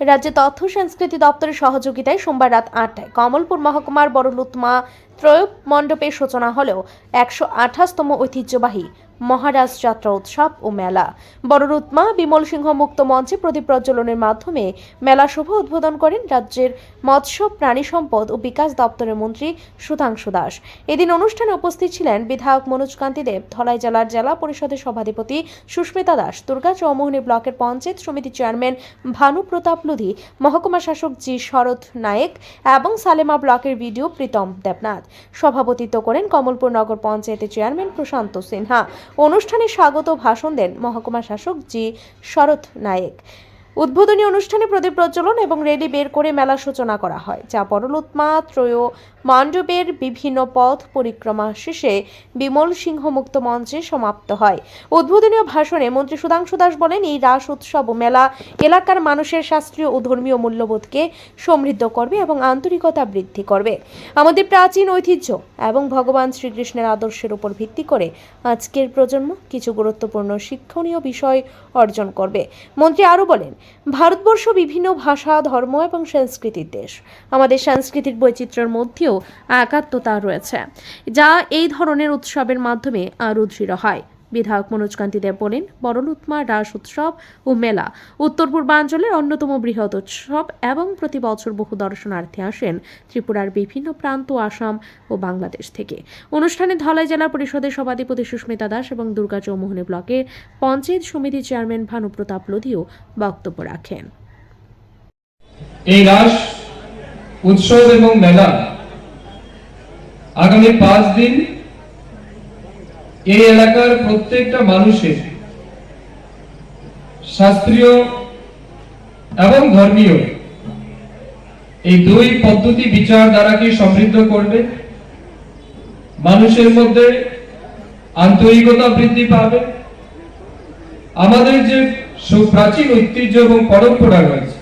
রাজ্য তথ্য সংস্কৃতি দপ্তরের সহযোগিতায় সোমবার রাত আটটায় কমলপুর মহকুমার বড়লুতমা ত্রয়ব মণ্ডপে সূচনা হলেও একশো আঠাশতম ঐতিহ্যবাহী মহারাজ যাত্রা উৎসব ও মেলা। বড়রুতমা বিমল সিংহ মুক্ত মঞ্চে প্রদীপ প্রজ্বলনের মাধ্যমে মেলা শুভ উদ্বোধন করেন রাজ্যের মৎস্য, প্রাণী সম্পদ ও বিকাশ দপ্তরের মন্ত্রী সুধাংশু দাস। এদিন অনুষ্ঠানে উপস্থিত ছিলেন বিধায়ক মনোজ কান্তি দেব, ধলাই জেলার জেলা পরিষদের সভাধিপতি সুস্মিতা দাস, দুর্গা চৌমোহনী ব্লকের পঞ্চায়েত সমিতি চেয়ারম্যান ভানু প্রতাপ লুধি, মহকুমা শাসক জি শরৎ নায়েক এবং সালেমা ব্লকের বিডিও প্রীতম দেবনাথ। সভাপতিত্ব করেন কমলপুর নগর পঞ্চায়েতের চেয়ারম্যান প্রশান্ত সিনহা। অনুষ্ঠানে স্বাগত ভাষণ দেন মহকুমা শাসক জি শরৎ নায়েক। উদ্বোধনী অনুষ্ঠানে প্রদীপ প্রজ্বলন এবং রেলি বের করে মেলা সূচনা করা হয়, যা পরলোৎমা ত্রয়, মণ্ডপের বিভিন্ন পথ পরিক্রমা শেষে বিমল সিংহ মুক্ত মঞ্চে সমাপ্ত হয়। উদ্বোধনীয় ভাষণে মন্ত্রী সুধাংশু দাস বলেন, এই রাস উৎসব ও মেলা এলাকার মানুষের শাস্ত্রীয় ও ধর্মীয় মূল্যবোধকে সমৃদ্ধ করবে এবং আন্তরিকতা বৃদ্ধি করবে। আমাদের প্রাচীন ঐতিহ্য এবং ভগবান শ্রীকৃষ্ণের আদর্শের উপর ভিত্তি করে আজকের প্রজন্ম কিছু গুরুত্বপূর্ণ শিক্ষণীয় বিষয় অর্জন করবে। মন্ত্রী আরও বলেন ভারতবর্ষ বিভিন্ন ভাষা, ধর্ম এবং সংস্কৃতির দেশ। আমাদের সাংস্কৃতিক বৈচিত্র্যের মধ্যেও একাত্মতা রয়েছে, যা এই ধরনের উৎসবের মাধ্যমে আরও দৃঢ় হয়। বিধায়ক মনোজ কান্তি দেব বলেন বড়লুৎমা রাস উৎসব ও মেলা উত্তর পূর্বাঞ্চলের অন্যতম বৃহৎ উৎসব এবং প্রতি বছর বহু দর্শনার্থী আসেন ত্রিপুরার বিভিন্ন প্রান্ত, আসাম ও বাংলাদেশ থেকে। অনুষ্ঠানে ধলাই জেলা পরিষদের সভাধিপতি সুস্মিতা দাস এবং দুর্গা চৌমোহনী ব্লকের পঞ্চায়েত সমিতি চেয়ারম্যান ভানুপ্রতাপ লোধিও বক্তব্য রাখেন। এই রাস, উৎসব এবং মেলা আগামী পাঁচ দিন এই এলাকার প্রত্যেকটা মানুষের শাস্ত্রীয় এবং ধর্মীয় এই দুই পদ্ধতি বিচারধারাকে সমৃদ্ধ করবে? মানুষের মধ্যে আন্তরিকতা বৃদ্ধি পাবে? আমাদের যে সুপ্রাচীন ঐতিহ্য এবং পরম্পরা রয়েছে,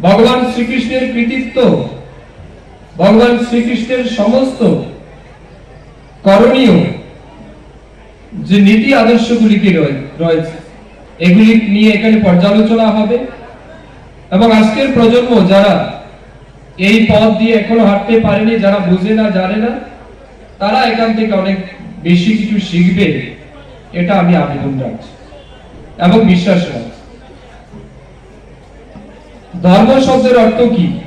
ভগবান শ্রীকৃষ্ণের কৃতিত্ব, ভগবান শ্রীকৃষ্ণের সমস্ত করণীয় যে নীতি আদর্শগুলিকে রয়ে- রয়েছে? এগুলি নিয়ে এখানে পর্যালোচনা হবে। এবং আজকের প্রজন্ম যারা এই পথ দিয়ে এখনও হাঁটতে পারেনি, যারা বুঝে না, জানে না, তারা এখান থেকে অনেক বেশি কিছু শিখবে। এটা আমি আবেদন রাখছি এবং বিশ্বাস রাখছি। ধর্ম শব্দের অর্থ কি?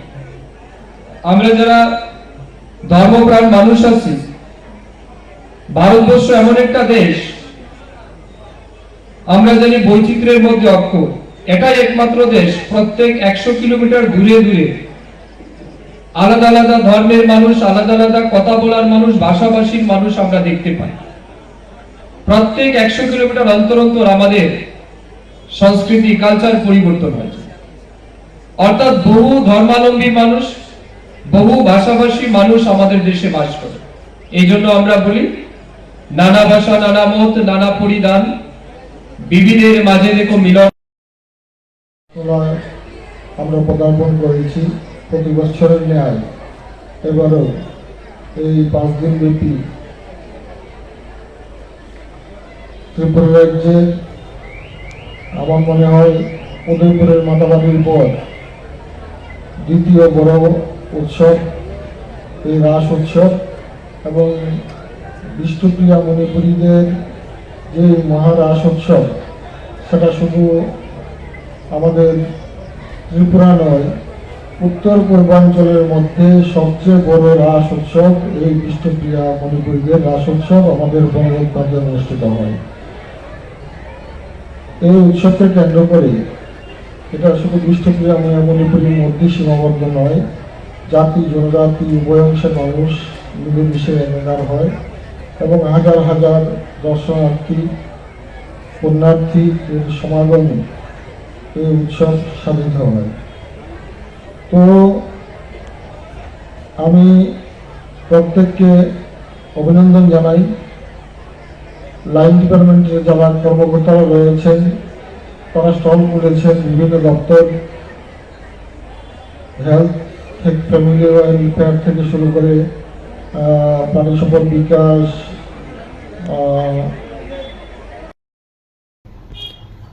আমরা যারা ধর্মপ্রাণ মানুষ আছি, ভারতবর্ষ এমন একটা দেশ আমরা জানি বৈচিত্র্যের মধ্যে অক্ষর। এটাই একমাত্র দেশ প্রত্যেক একশো কিলোমিটার দূরে দূরে আলাদা আলাদা ধর্মের মানুষ, আলাদা আলাদা কথা বলার মানুষ, ভাষাভাষীর মানুষ আমরা দেখতে পাই। প্রত্যেক একশো কিলোমিটার অন্তর অন্তর আমাদের সংস্কৃতি কালচার পরিবর্তন হয়েছে অর্থাৎ বহু ধর্মাবলম্বী মানুষ, বহু ভাষাভাষী মানুষ আমাদের দেশে বাস করে। এই জন্য আমরা বলি, নানা ভাষা, নানা মত, নানা পরিধান বিবিধের মাঝে দেখো মিলন। আমরা পদার্পণ করেছি প্রতি বছরের ন্যায়। এবারও এই পাঁচ দিন ব্যাপী ত্রিপুরা রাজ্যে আমার মনে হয় উদয়পুরের মাতাবাড়ির পর দ্বিতীয় বড় উৎসব, এই রাস উৎসব এবং বিষ্ণুপ্রিয়া মণিপুরীদের যে মহারাস উৎসব সেটা শুধু আমাদের ত্রিপুরা নয়, উত্তর পূর্বাঞ্চলের মধ্যে সবচেয়ে বড় রাস উৎসব এই বিষ্ণুপ্রিয়া মণিপুরীদের রাস উৎসব আমাদের বঙ্গোপসাগরে অনুষ্ঠিত হয়। এই উৎসবকে কেন্দ্র করে এটা শুধু বিষ্ণুপ্রিয়া মণিপুরীর মধ্যে সীমাবদ্ধ নয়, জাতি, জনজাতি উভয় অংশের মানুষ মিলেমিশে এনার হয় এবং হাজার হাজার দর্শনার্থী পুণ্যার্থী সমাগমে এই উৎসব সাধিত হয় তো আমি প্রত্যেককে অভিনন্দন জানাই। লাইন ডিপার্টমেন্টের যারা কর্মকর্তারা রয়েছেন, তারা স্টল করেছেন বিভিন্ন দপ্তর, হেলথ ফ্যামিলি ওয়েলফেয়ার থেকে শুরু করে প্রাণী সম্পদ বিকাশ